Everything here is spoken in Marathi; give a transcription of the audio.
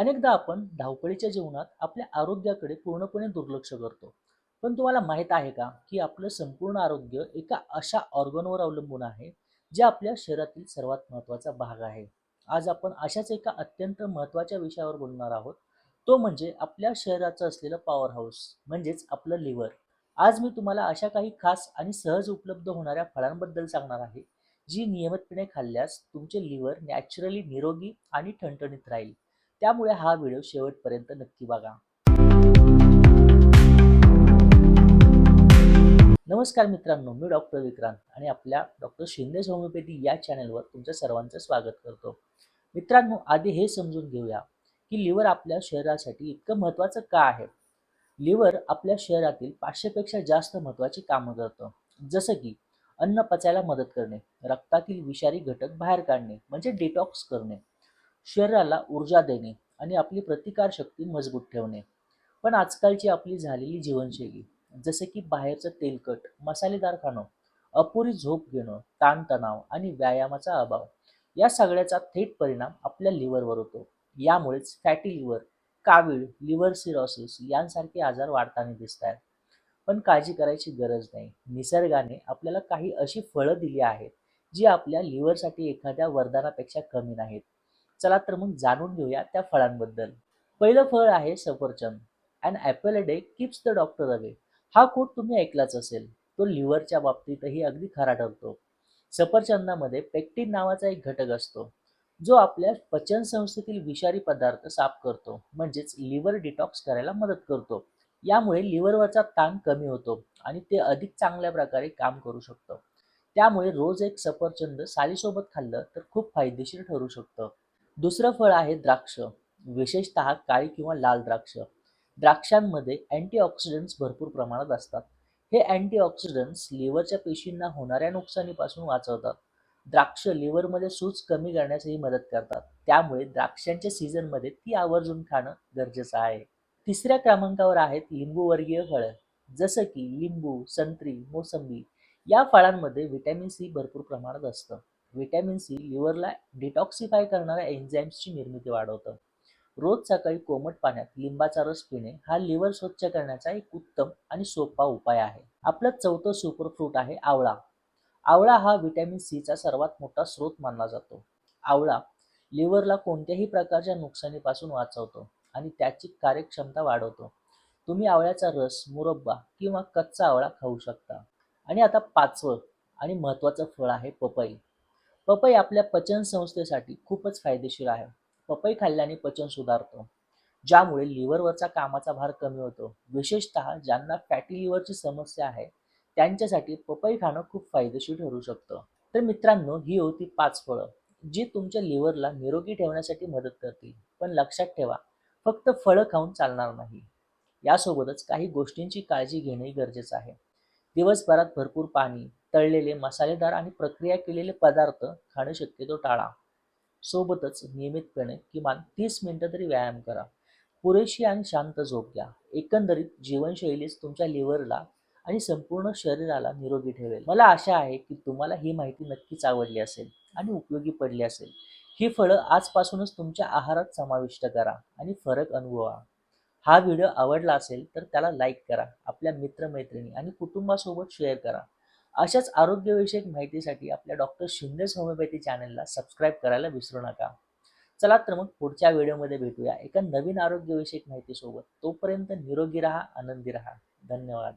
अनेकदा आपण धावपळीच्या जीवनात आपल्या आरोग्याकडे पूर्णपणे दुर्लक्ष करतो. पण तुम्हाला माहीत आहे का की आपलं संपूर्ण आरोग्य एका अशा ऑर्गनवर अवलंबून आहे जे आपल्या शरीरातील सर्वात महत्त्वाचा भाग आहे? आज आपण अशाच एका अत्यंत महत्त्वाच्या विषयावर बोलणार आहोत. तो म्हणजे आपल्या शरीराचं असलेलं पॉवर हाऊस म्हणजेच आपलं लिव्हर आज मी तुम्हाला अशा काही खास आणि सहज उपलब्ध होणाऱ्या फळांबद्दल सांगणार आहे जी नियमितपणे खाल्ल्यास तुमचे लिव्हर नॅचरली निरोगी आणि ठणठणीत राहील. त्यामुळे हा व्हिडिओ शेवटपर्यंत नक्की बघा. नमस्कार मित्रांनो मी डॉक्टर विक्रांत आणि आपल्या डॉक्टर शिंदे होमिओपॅथी या चॅनलवर तुमच्या सर्वांचं स्वागत करतो. मित्रांनो आधी हे समजून घेऊया की लिव्हर आपल्या शरीरासाठी इतकं महत्त्वाचं का आहे? लिव्हर आपल्या शरीरातील पाचशेपेक्षा जास्त महत्त्वाची कामं करतं. जसं की अन्न पचायला मदत करणे रक्तातील विषारी घटक बाहेर काढणे म्हणजे डिटॉक्स करणे. शरीराला ऊर्जा देणे आणि आपली प्रतिकारशक्ती मजबूत ठेवणे. पण आजकालची आपली झालेली जीवनशैली जसे की बाहेरचं तेलकट मसालेदार खाणं अपुरी झोप घेणं ताणतणाव आणि व्यायामाचा अभाव या सगळ्याचा थेट परिणाम आपल्या लिव्हरवर होतो. यामुळेच फॅटी लिव्हर कावीळ लिव्हर सिरोसिस यांसारखे आजार वाढताना दिसत आहेत. पण काळजी करायची गरज नाही. निसर्गाने आपल्याला काही अशी फळं दिली आहेत जी आपल्या लिव्हरसाठी एखाद्या वरदानापेक्षा कमी नाहीत. चला तर मग जाणून घेऊया त्या फळांबद्दल. पहिलं फळ आहे सफरचंद an apple a day keeps the doctor away हा कोट तुम्ही ऐकलाच असेल. तो लिव्हरच्या बाबतीतही अगदी खरा ठरतो. सफरचंदामध्ये पेक्टिन नावाचा एक घटक असतो जो आपल्या पचन संस्थेतील विषारी पदार्थ साफ करतो म्हणजेच लिव्हर डिटॉक्स करायला मदत करतो. यामुळे लिव्हरवरचा ताण कमी होतो आणि ते अधिक चांगल्या प्रकारे काम करू शकतं. त्यामुळे रोज एक सफरचंद सालीसोबत खाल्लं तर खूप फायदेशीर ठरू शकतं. दुसरं फळ आहे द्राक्ष विशेषतः काळी किंवा लाल द्राक्ष. द्राक्षांमध्ये अँटीऑक्सिडंट्स भरपूर प्रमाणात असतात. हे अँटीऑक्सिडंट्स लिव्हरच्या पेशींना होणाऱ्या नुकसानीपासून वाचवतात. द्राक्ष लिव्हरमध्ये सूज कमी करण्यासही मदत करतात. त्यामुळे द्राक्षांच्या सीझनमध्ये ती आवर्जून खाणं गरजेचं आहे. तिसऱ्या क्रमांकावर आहेत लिंबूवर्गीय फळं. जसं की लिंबू संत्री मोसंबी या फळांमध्ये व्हिटॅमिन सी भरपूर प्रमाणात असतं. व्हिटॅमिन सी लिव्हरला डिटॉक्सिफाय करणाऱ्या एन्झाईम्सची निर्मिती वाढवतं. रोज सकाळी कोमट पाण्यात लिंबाचा रस पिणे हा लिव्हर स्वच्छ करण्याचा एक उत्तम आणि सोपा उपाय आहे. आपलं चौथं सुपरफ्रूट आहे आवळा. आवळा हा व्हिटॅमिन सीचा सर्वात मोठा स्रोत मानला जातो. आवळा लिव्हरला कोणत्याही प्रकारच्या नुकसानीपासून वाचवतो आणि त्याची कार्यक्षमता वाढवतो. तुम्ही आवळ्याचा रस मुरब्बा किंवा कच्चा आवळा खाऊ शकता. आणि आता पाचवं आणि महत्त्वाचं फळ आहे पपई. पपई आपल्या पचन संस्थेसाठी खूपच फायदेशीर आहे. पपई खाल्ल्याने पचन सुधारतो ज्यामुळे लिव्हरवरचा कामाचा भार कमी होतो. विशेषतः ज्यांना फॅटी लिव्हरची समस्या आहे त्यांच्यासाठी पपई खाणं खूप फायदेशीर ठरू शकतं. तर मित्रांनो ही होती पाच फळं जी तुमच्या लिव्हरला निरोगी ठेवण्यासाठी मदत करतील. पण लक्षात ठेवा फक्त फळं खाऊन चालणार नाही. यासोबतच काही गोष्टींची काळजी घेणंही गरजेचं आहे. दिवसभरात भरपूर पाणी तळलेले मसालेदार आणि प्रक्रिया केलेले पदार्थ खाणं शक्यतो टाळा. सोबतच नियमितपणे किमान तीस मिनटं तरी व्यायाम करा. पुरेशी आणि शांत झोप घ्या. एकंदरीत जीवनशैलीच तुमच्या लिव्हरला आणि संपूर्ण शरीराला निरोगी ठेवेल. मला आशा आहे की तुम्हाला ही माहिती नक्कीच आवडली असेल आणि उपयोगी पडली असेल. ही फळं आजपासूनच तुमच्या आहारात समाविष्ट करा आणि फरक अनुभवा. हा व्हिडिओ आवडला असेल तर त्याला लाईक करा आपल्या मित्रमैत्रिणी आणि कुटुंबासोबत शेअर करा. अशाच आरोग्यविषयक माहितीसाठी आपल्या डॉक्टर शिंदेस होमिओपॅथी चॅनलला सबस्क्राईब करायला विसरू नका. चला तर मग पुढच्या व्हिडिओमध्ये भेटूया. एका नवीन आरोग्यविषयक माहितीसोबत तोपर्यंत निरोगी राहा आनंदी राहा. धन्यवाद.